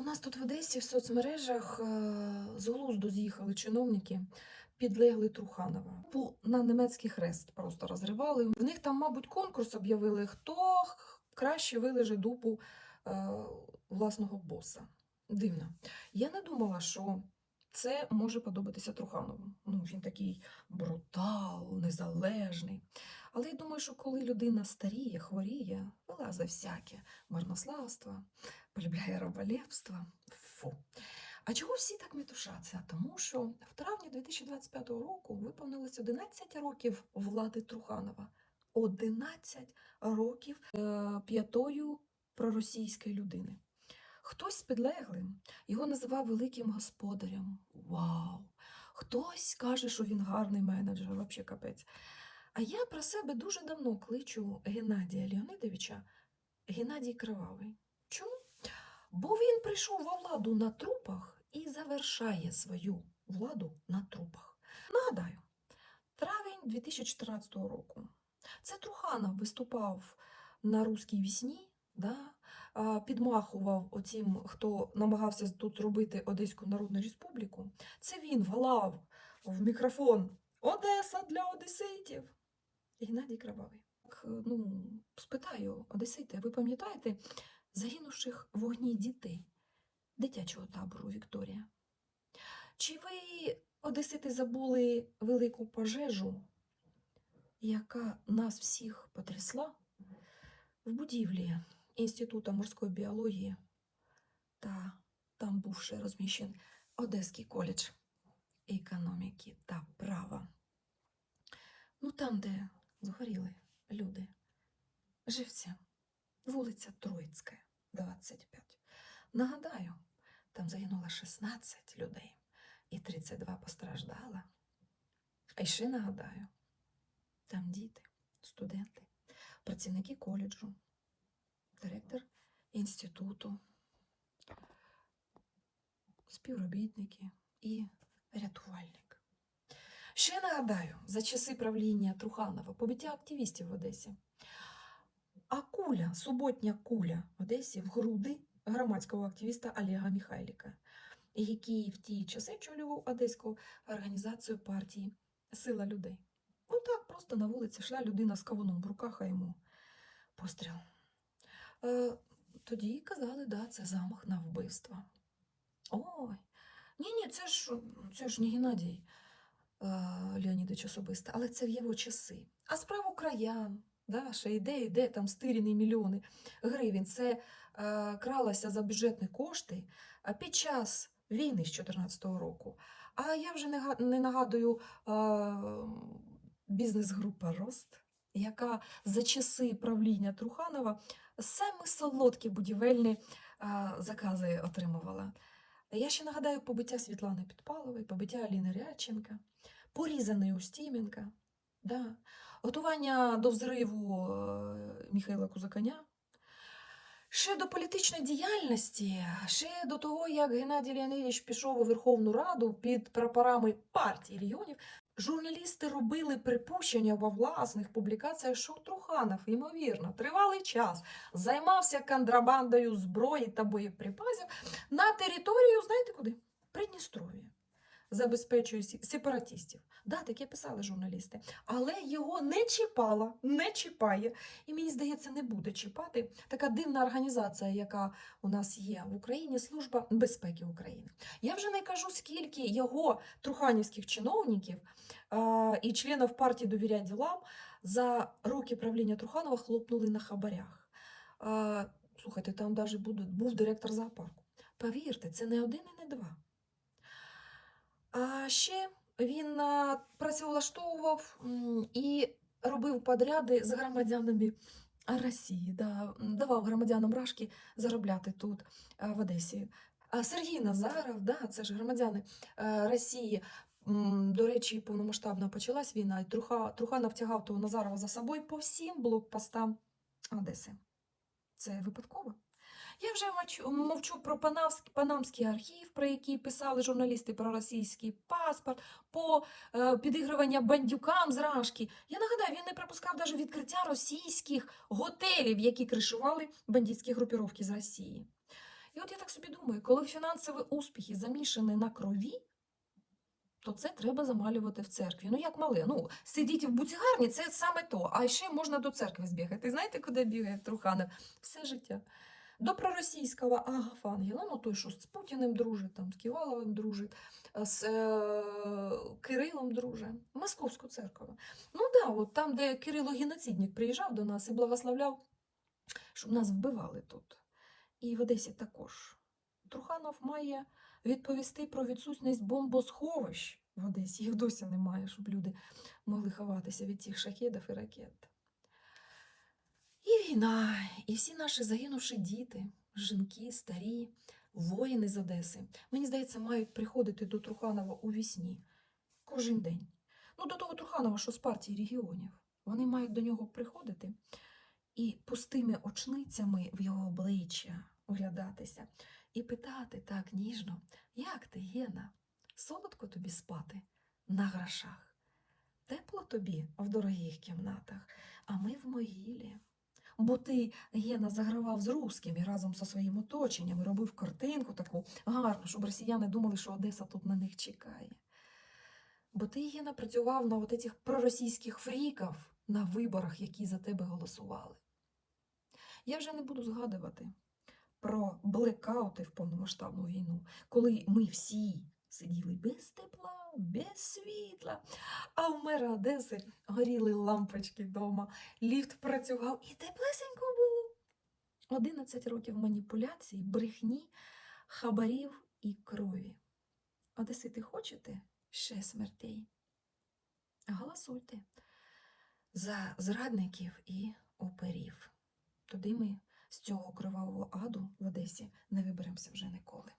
У нас тут в Одесі в соцмережах е, з глузду з'їхали чиновники, підлегли Труханова. На немецький хрест просто розривали. В них там, мабуть, конкурс об'явили, хто краще вилеже дупу е, власного боса. Дивно. Я не думала, що це може подобатися Труханову. Ну, він такий брутал, незалежний. Але я думаю, що коли людина старіє, хворіє, вилазить всяке марнославство, полюбляє раболепство. Фу. А чого всі так метушаться? Тому що в травні 2025 року виповнилось 11 років влади Труханова. 11 років е, п'ятою проросійської людини. Хтось підлеглим його називав великим господарем. Вау! Хтось каже, що він гарний менеджер, взагалі капець. А я про себе дуже давно кличу Геннадія Леонидовича Геннадій Кривавий. Чому? Бо він прийшов во владу на трупах і завершає свою владу на трупах. Нагадаю, травень 2014 року. Це Труханов виступав на руській вісні, да, підмахував оцім, хто намагався тут зробити Одеську Народну Республіку. Це він волав в мікрофон Одеса для одеситів. Геннадій Кривавий. Ну, спитаю, Одесити, ви пам'ятаєте загинувших в вогні дітей дитячого табору Вікторія? Чи ви, Одесити, забули велику пожежу, яка нас всіх потрясла в будівлі Інституту морської біології та там був ще розміщений Одеський коледж економіки та права? Ну, там, де згоріли люди, живці, вулиця Троїцька, 25. Нагадаю, там загинуло 16 людей і 32 постраждало. А ще нагадаю, там діти, студенти, працівники коледжу, директор інституту, співробітники і рятувальник. Ще нагадаю, за часи правління Труханова побиття активістів в Одесі. А куля, суботня куля в Одесі в груди громадського активіста Олега Міхайліка, який в ті часи очолював Одеську організацію партії Сила людей. Ну так, просто на вулиці йшла людина з кавуном в руках, а йому постріл. Е, тоді казали, да, це замах на вбивство. Ой, ні, ні, це ж, це ж не Геннадій е, Леонідович особисто, але це в його часи. А справу краян, да, ще йде, йде там стирені мільйони гривень. Це е, кралося за бюджетні кошти е, під час війни з 2014 року. А я вже не, не нагадую е, бізнес-група Рост, яка за часи правління Труханова саме солодкі будівельні закази отримувала. Я ще нагадаю побиття Світлани Підпалової, побиття Аліни Рядченка, порізаний Устіменка, да. готування до взриву е, Міхайла Кузаканя. Ще до політичної діяльності, ще до того, як Геннадій Леонідович пішов у Верховну Раду під прапорами партії регіонів, журналісти робили припущення во власних публікаціях, що Труханов, ймовірно, тривалий час займався контрабандою зброї та боєприпасів на територію, знаєте куди? Придністров'я. Забезпечує сепаратистів. Да, таке писали журналісти. Але його не чіпала, не чіпає. І мені здається, не буде чіпати така дивна організація, яка у нас є в Україні, Служба безпеки України. Я вже не кажу, скільки його труханівських чиновників а, і членів партії «Довіряй ділам за роки правління Труханова хлопнули на хабарях. А, слухайте, там навіть був директор зоопарку. Повірте, це не один і не два. А ще він працевлаштовував і робив подряди з громадянами Росії, да, давав громадянам Рашки заробляти тут, в Одесі. А Сергій Назаров, да, це ж громадяни е, Росії. До речі, повномасштабно почалась війна, і Труха, Труханов тягав того Назарова за собою по всім блокпостам Одеси. Це випадково. Я вже мовчу, про Панамський, архів, про який писали журналісти про російський паспорт, по е, підігрування бандюкам з Рашки. Я нагадаю, він не припускав навіть відкриття російських готелів, які кришували бандитські групіровки з Росії. І от я так собі думаю, коли фінансові успіхи замішані на крові, то це треба замалювати в церкві. Ну, як мале. Ну, сидіти в буцігарні це саме то. А ще можна до церкви збігати. Знаєте, куди бігає Труханов? Все життя. До проросійського Агафангела, ну той, що з Путіним дружить, там, з Ківаловим дружить, з е, Кирилом дружить, Московську церкву. Ну да, от там, де Кирило геноцидник приїжджав до нас і благословляв, щоб нас вбивали тут. І в Одесі також. Труханов має відповісти про відсутність бомбосховищ в Одесі. Їх досі немає, щоб люди могли ховатися від цих шахедів і ракет. І війна, і всі наші загинувші діти, жінки, старі, воїни з Одеси, мені здається, мають приходити до Труханова у вісні кожен день. Ну, до того Труханова, що з партії регіонів. Вони мають до нього приходити і пустими очницями в його обличчя оглядатися і питати так ніжно, як ти, Гена, солодко тобі спати на грошах, тепло тобі в дорогих кімнатах, а ми в могилі. Бо ти, Гена, загравав з русскими разом зі своїм оточенням і робив картинку таку гарну, щоб росіяни думали, що Одеса тут на них чекає. Бо ти, Гена, працював на от цих проросійських фріків на виборах, які за тебе голосували. Я вже не буду згадувати про блекаути в повномасштабну війну, коли ми всі сиділи без тепла, без світла, а у мера Одеси горіли лампочки вдома, ліфт працював і теплесенько було. 11 років маніпуляцій, брехні, хабарів і крові. Одесити хочете ще смертей? Голосуйте за зрадників і оперів. Туди ми з цього кривавого аду в Одесі не виберемося вже ніколи.